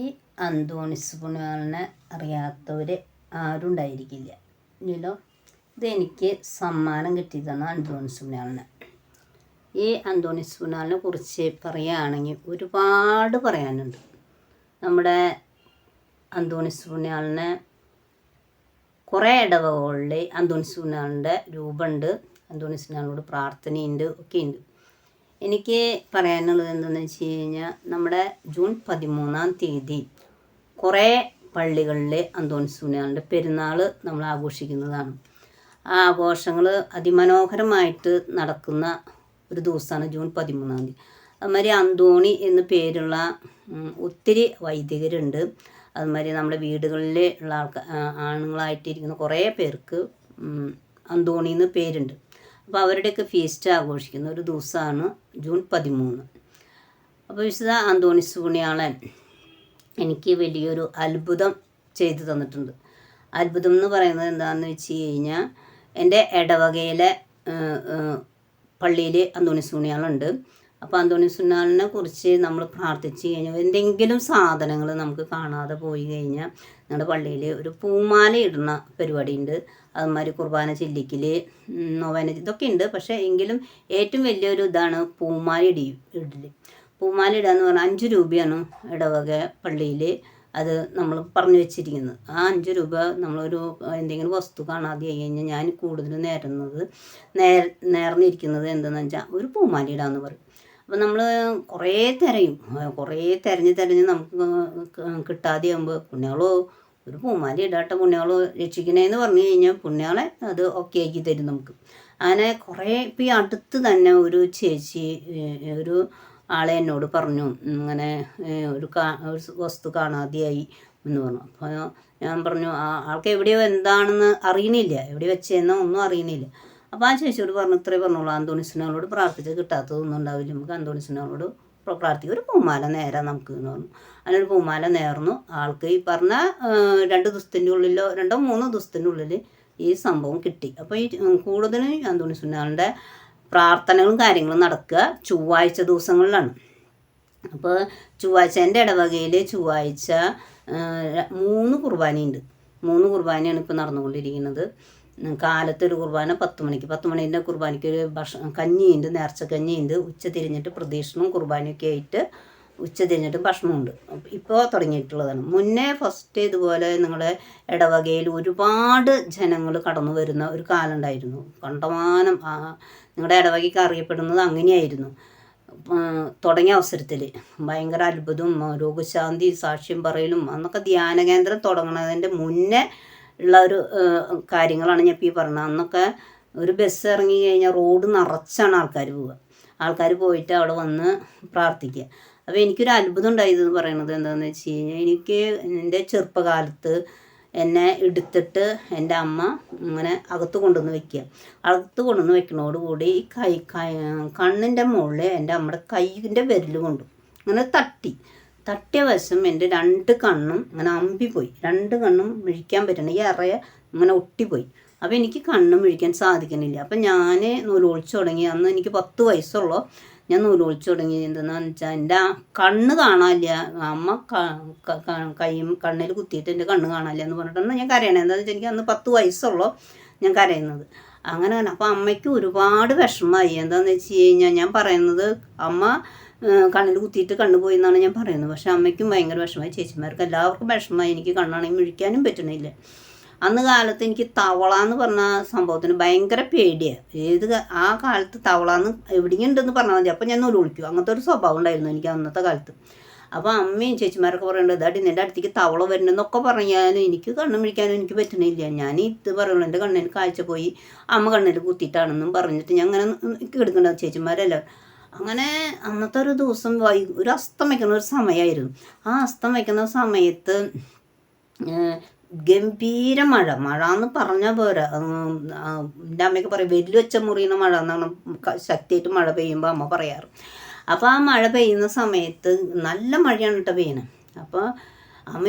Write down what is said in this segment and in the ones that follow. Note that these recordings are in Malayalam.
ഈ അന്തോണിസ് പുണ്യാളനെ അറിയാത്തവർ ആരും ഉണ്ടായിരിക്കില്ല. ഇല്ലല്ലോ ഇതെനിക്ക് സമ്മാനം കിട്ടിയതാണ് അന്തോണിസ് പുണ്യാളനെ. ഈ അന്തോണിസ് പുണ്യാളനെ കുറിച്ച് പറയുകയാണെങ്കിൽ ഒരുപാട് പറയാനുണ്ട്. നമ്മുടെ അന്തോണിസ് പുണ്യാളനെ കുറേ ഇടവകളിൽ അന്തോണിസ് പുണ്യാളന്റെ രൂപമുണ്ട്. അന്തോണിസ് പുണ്യാളനോട് പ്രാർത്ഥനയുണ്ട് ഒക്കെ ഉണ്ട് എനിക്ക് പറയാനുള്ളത് എന്തെന്ന് വെച്ച് കഴിഞ്ഞാൽ നമ്മുടെ ജൂൺ പതിമൂന്നാം തീയതി കുറേ പള്ളികളിൽ അന്തോണിസ് പുണ്യാളന്റെ പെരുന്നാൾ നമ്മൾ ആഘോഷിക്കുന്നതാണ്. ആ ആഘോഷങ്ങൾ അതിമനോഹരമായിട്ട് നടക്കുന്ന ഒരു ദിവസമാണ് ജൂൺ പതിമൂന്നാം തീയതി. അതുമാതിരി അന്തോണി എന്ന് പേരുള്ള ഒത്തിരി വൈദികരുണ്ട്. അതുമാതിരി നമ്മുടെ വീടുകളിൽ ഉള്ള ആൾക്കാർ ആണുങ്ങളായിട്ടിരിക്കുന്ന കുറേ പേർക്ക് അന്തോണി എന്ന് പേരുണ്ട്. അപ്പോൾ അവരുടെയൊക്കെ ഫീസ്റ്റ് ആഘോഷിക്കുന്ന. ഒരു ദിവസമാണ് ജൂൺ പതിമൂന്ന്. അപ്പോൾ വിശുദ്ധ അന്തോണിസ് പുണ്യാളൻ എനിക്ക് വലിയൊരു അത്ഭുതം ചെയ്തു തന്നിട്ടുണ്ട്. അത്ഭുതം എന്ന് പറയുന്നത് എന്താണെന്ന് വെച്ച് കഴിഞ്ഞാൽ എന്റെ ഇടവകയിലെ പള്ളിയിൽ അന്തോണിസ് പുണ്യാളുണ്ട്. അപ്പോൾ അന്തോണി സുന്നാലിനെ കുറിച്ച് നമ്മൾ പ്രാർത്ഥിച്ച് കഴിഞ്ഞാൽ എന്തെങ്കിലും സാധനങ്ങൾ നമുക്ക് കാണാതെ പോയി കഴിഞ്ഞാൽ ഞങ്ങളുടെ പള്ളിയിൽ ഒരു പൂമാല ഇടുന്ന പരിപാടിയുണ്ട്. അതുമാതിരി കുർബാന ചെല്ലിക്കൽ നോവേന ഇതൊക്കെ ഉണ്ട്. പക്ഷേ എങ്കിലും ഏറ്റവും വലിയൊരു ഇതാണ് പൂമാല ഇടി ഇടൽ പൂമാല ഇടുക എന്ന് പറഞ്ഞാൽ അഞ്ച് രൂപയാണ് ഇടവക പള്ളിയിൽ അത് നമ്മൾ പറഞ്ഞു വെച്ചിരിക്കുന്നത്. ആ അഞ്ച് രൂപ നമ്മളൊരു എന്തെങ്കിലും വസ്തു കാണാതെ കഴിഞ്ഞാൽ ഞാൻ കൂടുതലും നേരുന്നത് നേർ നേർന്നിരിക്കുന്നത് എന്തെന്ന് വെച്ചാൽ ഒരു പൂമാല പറയും. അപ്പോൾ നമ്മൾ കുറേ തിരയും. കുറേ തിരഞ്ഞ് തിരഞ്ഞ് നമുക്ക് കിട്ടാതെയാകുമ്പോൾ പുണ്യാളോ ഒരു പൂമാല ഇടാട്ട പുണ്യാളോ രക്ഷിക്കണേന്ന് പറഞ്ഞു കഴിഞ്ഞാൽ പുണ്യാളെ അത് ഓക്കെ ആക്കി തരും നമുക്ക്. അങ്ങനെ കുറേ ഇപ്പം ഈ അടുത്ത് തന്നെ ഒരു ചേച്ചി ഒരു ആളെ എന്നോട് പറഞ്ഞു ഇങ്ങനെ ഒരു കാ ഒരു വസ്തു കാണാതെയായി എന്ന് പറഞ്ഞു. അപ്പോൾ ഞാൻ പറഞ്ഞു ആ ആൾക്ക് എവിടെയോ എന്താണെന്ന് അറിയണില്ല. എവിടെ വെച്ചെന്നോ ഒന്നും അറിയണില്ല. അപ്പോൾ ആ ചേച്ചിയോട് പറഞ്ഞു ഇത്രേ പറഞ്ഞോളൂ അന്തോണിസിനോട് പ്രാർത്ഥിച്ച് കിട്ടാത്തതൊന്നും ഉണ്ടാവില്ല. നമുക്ക് അന്തോണിസിനോട് പ്രാർത്ഥിക്കും. ഒരു പൂമാല നേരാം നമുക്ക് എന്ന് പറഞ്ഞു. അങ്ങനെ ഒരു പൂമാല നേർന്നു. ആൾക്ക് ഈ പറഞ്ഞ രണ്ട് ദിവസത്തിന്റെ ഉള്ളിലോ രണ്ടോ മൂന്നോ ദിവസത്തിന്റെ ഉള്ളിൽ ഈ സംഭവം കിട്ടി. അപ്പോൾ ഈ കൂടുതലും അന്തോണി അന്തോണിസുനാളിന്റെ പ്രാർത്ഥനകളും കാര്യങ്ങളും നടക്കുക ചൊവ്വാഴ്ച ദിവസങ്ങളിലാണ്. അപ്പോൾ ചൊവ്വാഴ്ച എന്റെ ഇടവകയിൽ ചൊവ്വാഴ്ച മൂന്ന് കുർബാനയുണ്ട്. മൂന്ന് കുർബാനയാണ് ഇപ്പോൾ നടന്നുകൊണ്ടിരിക്കുന്നത്. ഉം, കാലത്ത് ഒരു കുർബാന പത്ത് മണിക്ക്. പത്ത് മണീന്റെ കുർബാനയ്ക്ക് ഒരു ഭക്ഷണം കഞ്ഞിയുണ്ട് നേർച്ച കഞ്ഞിയുണ്ട് ഉച്ച തിരിഞ്ഞിട്ട് പ്രദീക്ഷണവും കുർബാനയൊക്കെ ആയിട്ട് ഉച്ച തിരിഞ്ഞിട്ട് ഭക്ഷണമുണ്ട്. ഇപ്പോൾ തുടങ്ങിയിട്ടുള്ളതാണ്. മുന്നേ ഫസ്റ്റ് ഇതുപോലെ നിങ്ങളെ ഇടവകയിൽ ഒരുപാട് ജനങ്ങൾ കടന്നു വരുന്ന ഒരു കാലം ഉണ്ടായിരുന്നു കണ്ടമാനം നിങ്ങളുടെ ഇടവകയ്ക്ക് അറിയപ്പെടുന്നത് അങ്ങനെയായിരുന്നു. തുടങ്ങിയ അവസരത്തിൽ ഭയങ്കര അത്ഭുതവും രോഗശാന്തി സാക്ഷ്യം പറയലും അന്നൊക്കെ ധ്യാന കേന്ദ്രം തുടങ്ങുന്നതിന്റെ മുന്നേ ഉള്ള ഒരു കാര്യങ്ങളാണ് ഞാൻ ഇപ്പോൾ ഈ പറഞ്ഞത് അന്നൊക്കെ ഒരു ബസ് ഇറങ്ങി കഴിഞ്ഞാൽ റോഡ് നിറച്ചാണ് ആൾക്കാർ പോവുക. ആൾക്കാർ പോയിട്ട് അവിടെ വന്ന് പ്രാർത്ഥിക്കുക. അപ്പോൾ എനിക്കൊരു അത്ഭുതം ഉണ്ടായത് എന്ന് പറയുന്നത് എന്താണെന്ന് വെച്ച് കഴിഞ്ഞാൽ എനിക്ക് എന്റെ ചെറുപ്പകാലത്ത് എന്നെ എടുത്തിട്ട് എന്റെ അമ്മ ഇങ്ങനെ അകത്ത് കൊണ്ടുവന്ന് വെക്കുക. അകത്ത് കൊണ്ടുവന്ന് വെക്കണോടുകൂടി കൈ കണ്ണിന്റെ മുകളിൽ എന്റെ അമ്മയുടെ കൈയിന്റെ വിരൽ കൊണ്ടു അങ്ങനെ തട്ടി. തട്ടിയ വശം എന്റെ രണ്ട് കണ്ണും ഇങ്ങനെ അമ്പിപ്പോയി രണ്ട് കണ്ണും മിഴിക്കാൻ പറ്റണം ഈ അറയ ഇങ്ങനെ ഒട്ടിപ്പോയി. അപ്പോൾ എനിക്ക് കണ്ണും മിഴിക്കാൻ സാധിക്കണില്ല. അപ്പം ഞാൻ നൂലൊളിച്ചു തുടങ്ങി. അന്ന് എനിക്ക് പത്ത് വയസ്സുള്ളൂ. ഞാൻ നൂലൊളിച്ചു തുടങ്ങി. എന്താണെന്ന് വെച്ചാൽ എന്റെ കണ്ണ് കാണാനില്ല. അമ്മ ക- കണ്ണിൽ കുത്തിയിട്ട് എന്റെ കണ്ണ് കാണാനില്ല എന്ന് പറഞ്ഞിട്ടാണ് ഞാൻ കരയണത് എന്താണെന്ന് വെച്ചാൽ എനിക്ക് അന്ന് പത്ത് വയസ്സുള്ളൂ ഞാൻ കരയുന്നത്. അങ്ങനെ അപ്പോൾ അമ്മയ്ക്ക് ഒരുപാട് വിഷമമായി. എന്താണെന്ന് വെച്ച് കഴിഞ്ഞാൽ ഞാൻ പറയുന്നത് അമ്മ കണ്ണിൽ കുത്തിയിട്ട് കണ്ണു പോയി എന്നാണ് ഞാൻ പറയുന്നത്. പക്ഷെ അമ്മയ്ക്കും ഭയങ്കര വിഷമമായി. ചേച്ചിമാർക്ക് എല്ലാവർക്കും വിഷമമായി. എനിക്ക് കണ്ണാണെങ്കിൽ മുഴിക്കാനും പറ്റണില്ല. അന്ന് കാലത്ത് എനിക്ക് തവള എന്ന് പറഞ്ഞ സംഭവത്തിന് ഭയങ്കര പേടിയാണ് ഏത് ആ കാലത്ത് തവള എന്ന് എവിടെയും ഉണ്ടെന്ന് പറഞ്ഞാൽ മതി. അപ്പം ഞാൻ നൂൽ വിളിക്കും അങ്ങനത്തെ ഒരു സ്വഭാവം ഉണ്ടായിരുന്നു എനിക്ക് അന്നത്തെ കാലത്ത്. അപ്പോൾ അമ്മയും ചേച്ചിമാരൊക്കെ പറയുന്നുണ്ട് ഇതാടി നിന്റെ അടുത്തേക്ക് തവള വരണമെന്നൊക്കെ പറഞ്ഞാലും എനിക്ക് കണ്ണ് മിഴിക്കാനും എനിക്ക് പറ്റണില്ല. ഞാൻ ഇത് പറയുള്ളൂ എന്റെ കണ്ണിന് കാഴ്ച പോയി അമ്മ കണ്ണിൽ കുത്തിയിട്ടാണെന്നും പറഞ്ഞിട്ട് ഞാൻ അങ്ങനെ കിടക്കണ്ട ചേച്ചിമാരല്ല അങ്ങനെ അന്നത്തെ ഒരു ദിവസം വൈ ഒരു അസ്തം വയ്ക്കുന്ന ഒരു സമയമായിരുന്നു ആ അസ്തം വയ്ക്കുന്ന സമയത്ത് ഗംഭീര മഴ. മഴ എന്ന് പറഞ്ഞാൽ പോരാ എന്റെ അമ്മയൊക്കെ പറയും വലിയ വെച്ച മുറിയുന്ന മഴ എന്നാണ് ശക്തിയായിട്ട് മഴ പെയ്യുമ്പോൾ അമ്മ പറയാറ്. അപ്പോൾ ആ മഴ പെയ്യുന്ന സമയത്ത് നല്ല മഴയാണ് കേട്ടോ പെയ്യണത് അപ്പോൾ അമ്മ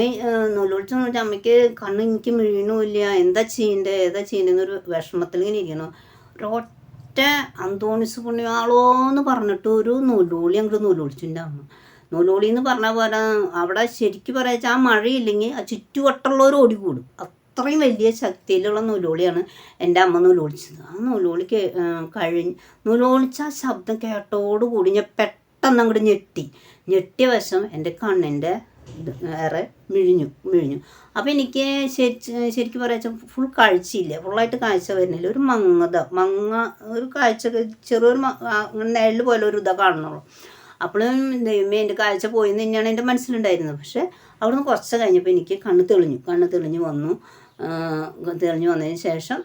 നൂലൊളിച്ച് നോക്കി അമ്മയ്ക്ക് കണ്ണ് എനിക്ക് വീണുമില്ല എന്താ ചെയ്യണ്ടേ? ഏതാ ചെയ്യണ്ടെന്നൊരു വിഷമത്തിൽ ഇങ്ങനെ ഇരിക്കണം ഒരൊറ്റ അന്തോണിസ് പുണ്യാളോ എന്ന് പറഞ്ഞിട്ട് ഒരു നൂലോളി അങ്ങോട്ട് നൂലൊളിച്ചു നൂലോളി എന്ന് പറഞ്ഞ പോലെ അവിടെ ശരിക്കും പറയാച്ചാൽ ആ മഴയില്ലെങ്കിൽ ആ ചുറ്റുവട്ടമുള്ളവർ ഓടിക്കൂടും. അത്രയും വലിയ ശക്തിയിലുള്ള നൂലോളിയാണ് എന്റെ അമ്മ നൂലോളിച്ചത്. ആ നൂലോളി കഴിഞ്ഞ് നൂലോളിച്ച ആ ശബ്ദം കേട്ടോടുകൂടി ഞാൻ പെട്ടെന്ന് അങ്ങോട്ട് ഞെട്ടി. ഞെട്ടിയ വശം എന്റെ കണ്ണിന്റെ ഏറെ മിഴിഞ്ഞു മിഴിഞ്ഞു. അപ്പോൾ എനിക്ക് ശരി ശരിക്കും പറയാച്ച ഫുൾ കാഴ്ചയില്ല. ഫുള്ളായിട്ട് കാഴ്ച വരുന്നില്ല ഒരു മങ്ങത മങ്ങ ഒരു കാഴ്ച ചെറിയൊരു അങ്ങനെ ആ, പോലെ ഒരു ഇതാ കാണുന്നുള്ളൂ. അപ്പോഴും ദൈവമേ എന്റെ കാഴ്ച പോയി എന്ന് തന്നെയാണ് എന്റെ മനസ്സിലുണ്ടായിരുന്നത്. പക്ഷേ അവിടുന്ന് കുറച്ച് കഴിഞ്ഞപ്പോൾ എനിക്ക് കണ്ണ് തെളിഞ്ഞു കണ്ണ് തെളിഞ്ഞു വന്നു. തെളിഞ്ഞു വന്നതിന് ശേഷം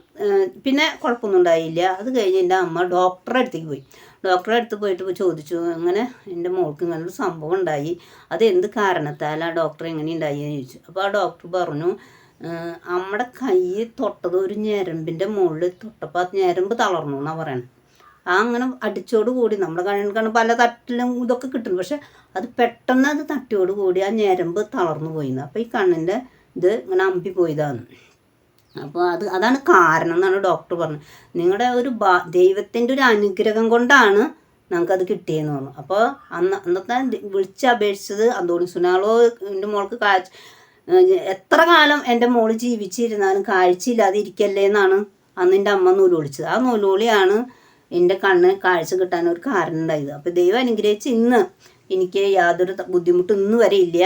പിന്നെ കുഴപ്പമൊന്നും ഉണ്ടായില്ല. അത് കഴിഞ്ഞ് എന്റെ അമ്മ ഡോക്ടറെ അടുത്തേക്ക് പോയി. ഡോക്ടറെ അടുത്ത് പോയിട്ട് ചോദിച്ചു. അങ്ങനെ എന്റെ മോൾക്ക് ഇങ്ങനൊരു സംഭവം ഉണ്ടായി. അത് എന്ത് കാരണത്താൽ ആ ഡോക്ടർ എങ്ങനെ ഉണ്ടായി എന്ന് ചോദിച്ചു. അപ്പോൾ ആ ഡോക്ടർ പറഞ്ഞു നമ്മുടെ കൈ തൊട്ടത് ഒരു ഞരമ്പിന്റെ മുകളിൽ തൊട്ടപ്പോൾ ആ ഞരമ്പ് തളർന്നു എന്നാണ് പറയണത് ആ അങ്ങനെ അടിച്ചോട് കൂടി നമ്മുടെ കണ്ണിൽ കണ്ണ് പല തട്ടിലും ഇതൊക്കെ കിട്ടും പക്ഷെ അത് പെട്ടെന്ന് അത് തട്ടിയോട് കൂടി ആ ഞരമ്പ് തളർന്നു പോയിന്ന്. അപ്പോൾ ഈ കണ്ണിന്റെ ഇത് ഇങ്ങനെ അമ്പി പോയതാണ്. അപ്പോൾ അത് അതാണ് കാരണം എന്നാണ് ഡോക്ടർ പറഞ്ഞത്. നിങ്ങളുടെ ഒരു ബാ ദൈവത്തിന്റെ ഒരു അനുഗ്രഹം കൊണ്ടാണ് ഞങ്ങൾക്കത് കിട്ടിയെന്ന് പറഞ്ഞു അപ്പോൾ അന്ന് അന്നത്തെ ദി- വിളിച്ച് അപേക്ഷിച്ചത് അന്തോണി സുനാളോ എന്റെ മോൾക്ക് കാഴ്ച എത്ര കാലം എന്റെ മോൾ ജീവിച്ചിരുന്നാലും കാഴ്ചയില്ലാതെ ഇരിക്കല്ലേ എന്നാണ് അന്ന് എന്റെ അമ്മ നൂൽ വിളിച്ചത് ആ നൂലുവിളിയാണ് എന്റെ കണ്ണ് കാഴ്ച കിട്ടാൻ ഒരു കാരണം ഉണ്ടായത്. അപ്പോൾ ദൈവം അനുഗ്രഹിച്ച് ഇന്ന് എനിക്ക് യാതൊരു ബുദ്ധിമുട്ടും ഒന്നും വരെ ഇല്ല.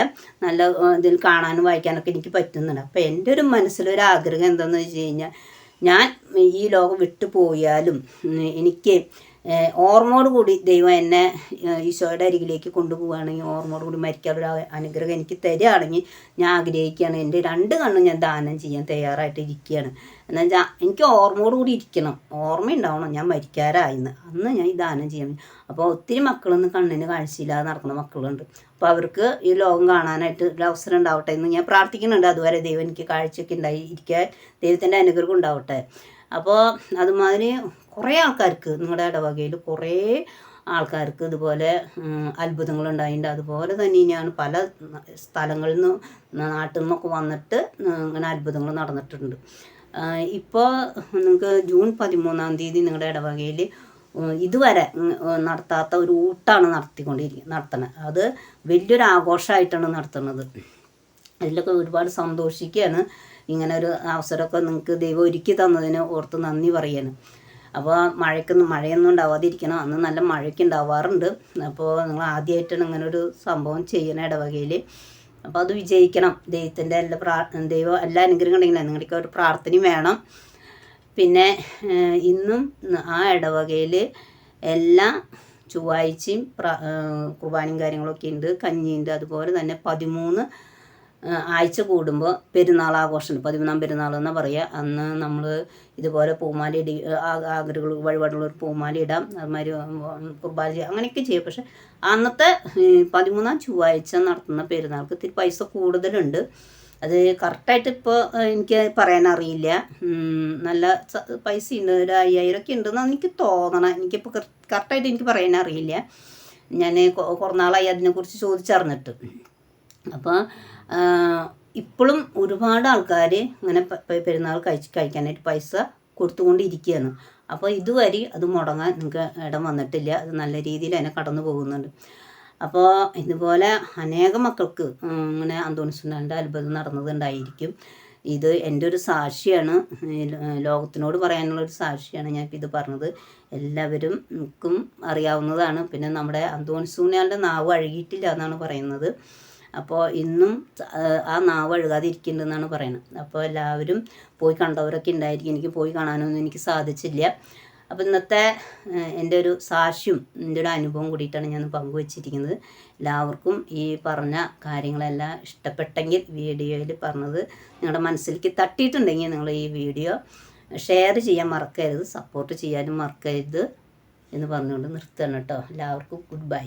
നല്ല ഇതിൽ കാണാനും വായിക്കാനൊക്കെ എനിക്ക് പറ്റുന്നുണ്ട്. അപ്പോൾ എന്റെ ഒരു മനസ്സിലൊരു ആഗ്രഹം എന്താണെന്ന് വെച്ച് കഴിഞ്ഞാൽ ഞാൻ ഈ ലോകം വിട്ടു പോയാലും എനിക്ക് ഓർമ്മയോട് കൂടി ദൈവം എന്നെ ഈശോയുടെ അരികിലേക്ക് കൊണ്ടുപോവുകയാണെങ്കിൽ ഓർമ്മയോട് കൂടി മരിക്കാനുള്ള അനുഗ്രഹം എനിക്ക് തരികയാണെങ്കിൽ ഞാൻ ആഗ്രഹിക്കുകയാണ്. എന്റെ രണ്ട് കണ്ണും ഞാൻ ദാനം ചെയ്യാൻ തയ്യാറായിട്ട് ഇരിക്കുകയാണ്. എന്നാൽ വെച്ചാൽ എനിക്ക് ഓർമ്മയോട് കൂടി ഇരിക്കണം. ഓർമ്മ ഉണ്ടാവണം ഞാൻ മരിക്കാറായിന്ന് അന്ന് ഞാൻ ഈ ദാനം ചെയ്യാൻ അപ്പോൾ ഒത്തിരി മക്കളൊന്നും കണ്ണിന് കാഴ്ചയില്ലാതെ നടക്കുന്ന മക്കളുണ്ട്. അപ്പോൾ അവർക്ക് ഈ ലോകം കാണാനായിട്ട് ഒരു അവസരം ഉണ്ടാവട്ടെ എന്ന് ഞാൻ പ്രാർത്ഥിക്കുന്നുണ്ട്. അതുവരെ ദൈവം എനിക്ക് കാഴ്ചയൊക്കെ ഉണ്ടായി ഇരിക്കാൻ ദൈവത്തിന്റെ അനുഗ്രഹം ഉണ്ടാവട്ടെ. അപ്പോൾ അതുമാതിരി കുറേ ആൾക്കാർക്ക് നിങ്ങളുടെ ഇടവകയിൽ കുറേ ആൾക്കാർക്ക് ഇതുപോലെ അത്ഭുതങ്ങൾ ഉണ്ടായിട്ടുണ്ട് അതുപോലെ തന്നെ തന്നെയാണ് പല സ്ഥലങ്ങളിൽ നിന്ന് നാട്ടിൽ നിന്നൊക്കെ വന്നിട്ട് ഇങ്ങനെ അത്ഭുതങ്ങൾ നടന്നിട്ടുണ്ട്. ഇപ്പോൾ നിങ്ങൾക്ക് ജൂൺ പതിമൂന്നാം തീയതി നിങ്ങളുടെ ഇടവകയിൽ ഇതുവരെ നടത്താത്ത ഒരു ഊട്ടാണ് നടത്തിക്കൊണ്ടിരിക്കുന്നത് നടത്തണത് അത് വലിയൊരു ആഘോഷമായിട്ടാണ് നടത്തുന്നത്. അതിലൊക്കെ ഒരുപാട് സന്തോഷിക്കുകയാണ്. ഇങ്ങനെ ഒരു അവസരമൊക്കെ നിങ്ങൾക്ക് ദൈവം ഒരുക്കി തന്നതിന് ഓർത്ത് നന്ദി പറയാണ്. അപ്പോൾ മഴയ്ക്കൊന്നും മഴയൊന്നും ഉണ്ടാവാതിരിക്കണം. അന്ന് നല്ല മഴയ്ക്ക് ഉണ്ടാവാറുണ്ട്. അപ്പോൾ നിങ്ങൾ ആദ്യമായിട്ടാണ് ഇങ്ങനെ ഒരു സംഭവം ചെയ്യണ ഇടവകയിൽ അപ്പോൾ അത് വിജയിക്കണം. ദൈവത്തിന്റെ എല്ലാ പ്രാ ദൈവം എല്ലാ അനുഗ്രഹം നിങ്ങളുടെ ഒരു പ്രാർത്ഥനയും വേണം. പിന്നെ ഇന്നും ആ ഇടവകയിൽ എല്ലാ ചൊവ്വാഴ്ചയും കുർബാനയും കാര്യങ്ങളൊക്കെ ഉണ്ട്. കഞ്ഞിയുണ്ട്. അതുപോലെ തന്നെ പതിമൂന്ന് ആഴ്ച കൂടുമ്പോൾ പെരുന്നാൾ ആഘോഷമുണ്ട് പതിമൂന്നാം പെരുന്നാൾ എന്ന് പറയുക അന്ന് നമ്മൾ ഇതുപോലെ പൂമാല ഇടി ആഗ്രഹങ്ങൾ വഴിപാടുള്ള ഒരു പൂമാല ഇടാം. അതുമാതിരി കുർബാന ചെയ്യാം. അങ്ങനെയൊക്കെ ചെയ്യാം. പക്ഷെ അന്നത്തെ പതിമൂന്നാം ചൊവ്വാഴ്ച നടത്തുന്ന പെരുന്നാൾക്ക് ഇത്തിരി പൈസ കൂടുതലുണ്ട്. അത് കറക്റ്റായിട്ട് ഇപ്പോൾ എനിക്ക് പറയാൻ അറിയില്ല. നല്ല പൈസ ഉണ്ട് ഒരു അയ്യായിരം ഒക്കെ ഉണ്ടെന്നാണ് എനിക്ക് തോന്നണം. എനിക്കിപ്പോൾ കറക്റ്റായിട്ട് എനിക്ക് പറയാൻ അറിയില്ല. ഞാൻ കുറേ നാളായി അതിനെക്കുറിച്ച് ചോദിച്ചറിഞ്ഞിട്ട്. അപ്പോൾ ഇപ്പോഴും ഒരുപാട് ആൾക്കാർ ഇങ്ങനെ പെരുന്നാൾ കഴിച്ച് കഴിക്കാനായിട്ട് പൈസ കൊടുത്തുകൊണ്ടിരിക്കുകയാണ് അപ്പോൾ ഇതുവരെ അത് മുടങ്ങാൻ നിങ്ങൾക്ക് ഇടം വന്നിട്ടില്ല. അത് നല്ല രീതിയിൽ തന്നെ കടന്നു പോകുന്നുണ്ട്. അപ്പോൾ ഇതുപോലെ അനേകം മക്കൾക്ക് ഇങ്ങനെ അന്തോണിസുണ്ടാന്റെ അത്ഭുതം നടന്നതുണ്ടായിരിക്കും. ഇത് എന്റെ ഒരു സാക്ഷിയാണ്. ലോകത്തിനോട് പറയാനുള്ള ഒരു സാക്ഷിയാണ് ഞാൻ ഇത് പറഞ്ഞത്. എല്ലാവരും അറിയാവുന്നതാണ്. പിന്നെ നമ്മുടെ അന്തോണിസൂണിയാളുടെ നാവ് അഴുകിയിട്ടില്ല എന്നാണ് പറയുന്നത്. അപ്പോൾ ഇന്നും ആ, നാവ് അഴുകാതിരിക്കുന്നുണ്ടെന്നാണ് പറയുന്നത് അപ്പോൾ എല്ലാവരും പോയി കണ്ടവരൊക്കെ ഉണ്ടായിരിക്കും. എനിക്ക് പോയി കാണാനൊന്നും എനിക്ക് സാധിച്ചില്ല. അപ്പോൾ ഇന്നത്തെ എന്റെ ഒരു സാക്ഷ്യം എന്റെ ഒരു അനുഭവം കൂടിയിട്ടാണ് ഞാൻ പങ്കുവച്ചിരിക്കുന്നത്. എല്ലാവർക്കും ഈ പറഞ്ഞ കാര്യങ്ങളെല്ലാം ഇഷ്ടപ്പെട്ടെങ്കിൽ വീഡിയോയിൽ പറഞ്ഞത് നിങ്ങളുടെ മനസ്സിലേക്ക് തട്ടിയിട്ടുണ്ടെങ്കിൽ നിങ്ങൾ ഈ വീഡിയോ ഷെയർ ചെയ്യാൻ മറക്കരുത് സപ്പോർട്ട് ചെയ്യാനും മറക്കരുത് എന്ന് പറഞ്ഞുകൊണ്ട് നിർത്തണം കേട്ടോ. എല്ലാവർക്കും ഗുഡ് ബൈ.